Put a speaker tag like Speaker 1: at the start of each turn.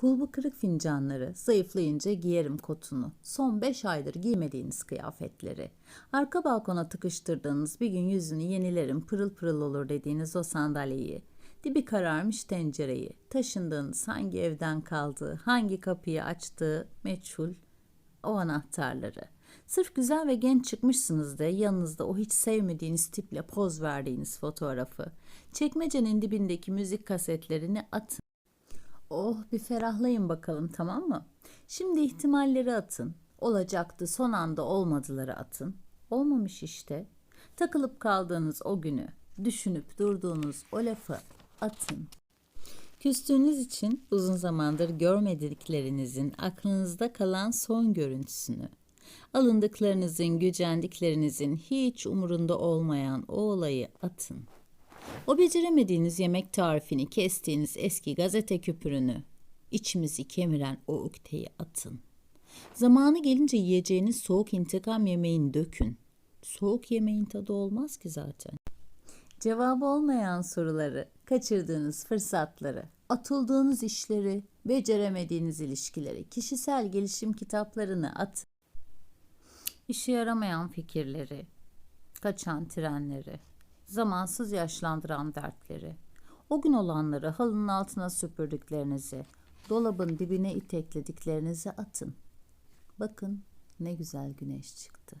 Speaker 1: Kulbu kırık fincanları, zayıflayınca giyerim kotunu. Son beş aydır giymediğiniz kıyafetleri. Arka balkona tıkıştırdığınız bir gün yüzünü yenilerim pırıl pırıl olur dediğiniz o sandalyeyi. Dibi kararmış tencereyi. Taşındığınız hangi evden kaldığı, hangi kapıyı açtığı meçhul o anahtarları. Sırf güzel ve genç çıkmışsınız da yanınızda o hiç sevmediğiniz tiple poz verdiğiniz fotoğrafı. Çekmecenin dibindeki müzik kasetlerini atın. Oh bir ferahlayın bakalım tamam mı? Şimdi ihtimalleri atın. Olacaktı son anda olmadıları atın. Olmamış işte. Takılıp kaldığınız o günü, düşünüp durduğunuz o lafı atın. Küstüğünüz için uzun zamandır görmediklerinizin aklınızda kalan son görüntüsünü, alındıklarınızın, gücendiklerinizin hiç umurunda olmayan o olayı atın. O beceremediğiniz yemek tarifini kestiğiniz eski gazete küpürünü, içimizi kemiren o ukteyi atın. Zamanı gelince yiyeceğiniz soğuk intikam yemeğini dökün. Soğuk yemeğin tadı olmaz ki zaten. Cevabı olmayan soruları, kaçırdığınız fırsatları, atıldığınız işleri, beceremediğiniz ilişkileri, kişisel gelişim kitaplarını at. İşe yaramayan fikirleri, kaçan trenleri, zamansız yaşlandıran dertleri, o gün olanları halının altına süpürdüklerinizi, dolabın dibine iteklediklerinizi atın. Bakın ne güzel güneş çıktı.